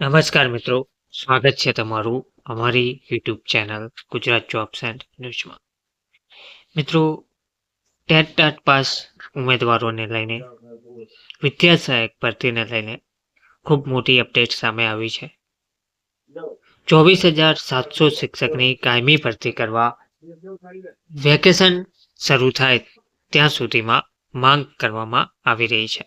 નમસ્કાર મિત્રો. સ્વાગત છે તમારું અમારી YouTube channel Gujarat jobs and ન્યૂઝમાં મિત્રો, ટેટ ટાટ પાસ ઉમેદવારોને લઈને, વિદ્યા સહાયક ભરતીને લઈને ખૂબ મોટી અપડેટ સામે આવી છે. ચોવીસ હજાર સાતસો શિક્ષકની કાયમી ભરતી કરવા વેકેશન શરૂ થાય ત્યાં સુધીમાં માંગ કરવામાં આવી રહી છે.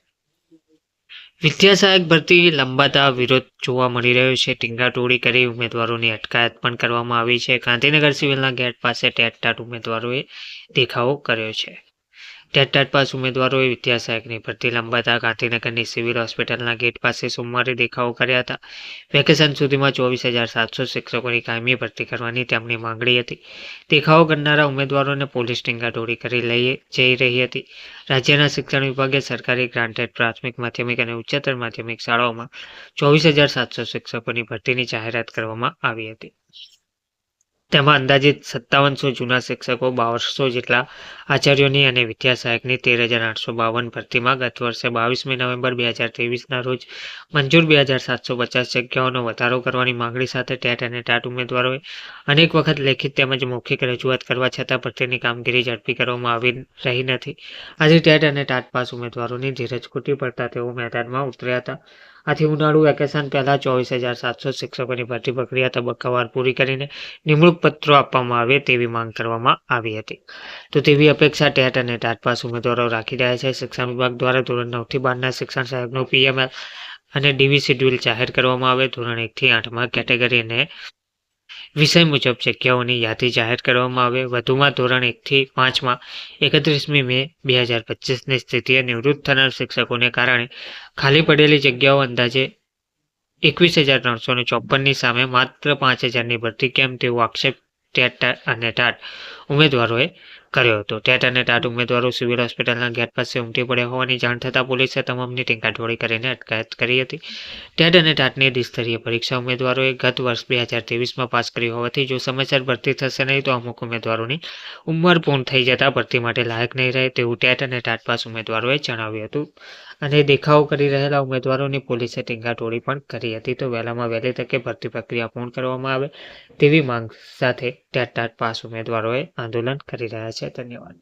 વિદ્યા સહાયક ભરતી લંબાતા વિરોધ જોવા મળી રહ્યો છે. ટીંગાટોળી કરી ઉમેદવારોની અટકાયત પણ કરવામાં આવી છે. ગાંધીનગર સિવિલના ગેટ પાસે ટેટ ટાટ ઉમેદવારોએ દેખાવો કર્યો છે. ટેટ પાસ ઉમેદવારોએ વિદ્યા સહાયકની ભરતી લંબાતા ગાંધીનગરની સિવિલ હોસ્પિટલના ગેટ પાસે સોમવારે દેખાવો કર્યા હતા. વેકેશન સુધીમાં ચોવીસ હજાર સાતસો શિક્ષકોની કાયમી ભરતી કરવાની તેમની માંગણી હતી. દેખાવો કરનારા ઉમેદવારોને પોલીસ ટીંગાટોળી કરી લઈ જઈ રહી હતી. રાજ્યના શિક્ષણ વિભાગે સરકારી ગ્રાન્ટેડ પ્રાથમિક, માધ્યમિક અને ઉચ્ચતર માધ્યમિક શાળાઓમાં ચોવીસ હજાર સાતસો શિક્ષકોની ભરતીની જાહેરાત કરવામાં આવી હતી. તેમાં અંદાજિત સત્તાવનસો જૂના શિક્ષકો, બારસો જેટલા આચાર્યોની અને વિદ્યા સહાયકની તેર હજાર આઠસો બાવન ભરતીમાં ગત વર્ષે બાવીસમી નવેમ્બર બે હજાર ત્રેવીસના રોજ મંજૂર બે હજાર સાતસો પચાસ જગ્યાઓનો વધારો કરવાની માંગણી સાથે ટેટ અને ટાટ ઉમેદવારોએ અનેક વખત લેખિત તેમજ મૌખિક રજૂઆત કરવા છતાં ભરતીની કામગીરી ઝડપી કરવામાં આવી રહી નથી. આજે ટેટ અને ટાટ પાસ ઉમેદવારોની ધીરજ ખૂટી પડતા તેઓ મેદાનમાં ઉતર્યા હતા. આથી ઉનાળુ વેકેશન પહેલા ચોવીસ હજાર સાતસો શિક્ષકોની ભરતી પ્રક્રિયા તબક્કાવાર પૂરી કરીને નિમણૂક પત્રો આપવામાં આવે તેવી માંગ કરવામાં આવી હતી. તો તેવી અપેક્ષા ટેટ અને ટાટ પાસ ઉમેદવારો રાખી રહ્યા છે. શિક્ષણ વિભાગ દ્વારા ધોરણ નવથી બારના શિક્ષણ સાહેબનું પીએમએલ અને ડીવી શેડ્યુલ જાહેર કરવામાં આવે. ધોરણ એકથી આઠમાં કેટેગરી અને વિષય મુજબ જગ્યાઓની યાદી જાહેર કરવામાં આવે. વધુમાં ધોરણ એકથી પાંચમાં એકત્રીસમી મે બે હજાર પચીસની સ્થિતિએ નિવૃત્ત થનાર શિક્ષકોને કારણે ખાલી પડેલી જગ્યાઓ અંદાજે એકવીસ હજાર ત્રણસો ચોપ્પનની સામે માત્ર પાંચ હજારની ભરતી કેમ તેવો આક્ષેપ ટેટ અને ટાટ ઉમેદવારોએ કર્યો હતો. ટેટ અને ટાટ ઉમેદવારો સિવિલ હોસ્પિટલના ગેટ પાસે ઉમટી પડ્યા હોવાની જાણ થતાં પોલીસે તમામની ટીંકાટોળી કરીને અટકાયત કરી હતી. ટેટ અને ટાટની દ્વિસ્તરીય પરીક્ષા ઉમેદવારોએ ગત વર્ષ બે હજાર ત્રેવીસમાં પાસ કરી હોવાથી જો સમયસર ભરતી થશે નહીં તો અમુક ઉમેદવારોની ઉંમર પૂર્ણ થઈ જતાં ભરતી માટે લાયક નહીં રહે તેવું ટેટ અને ટાટ પાસ ઉમેદવારોએ જણાવ્યું હતું. અને દેખાવો કરી રહેલા ઉમેદવારોની પોલીસે ટીંગાટોળી પણ કરી હતી. તો વહેલામાં વહેલી તકે ભરતી પ્રક્રિયા પૂર્ણ કરવામાં આવે તેવી માંગ સાથે ટેટ પાસ ઉમેદવારોએ આંદોલન કરી રહ્યા છે. ધન્યવાદ.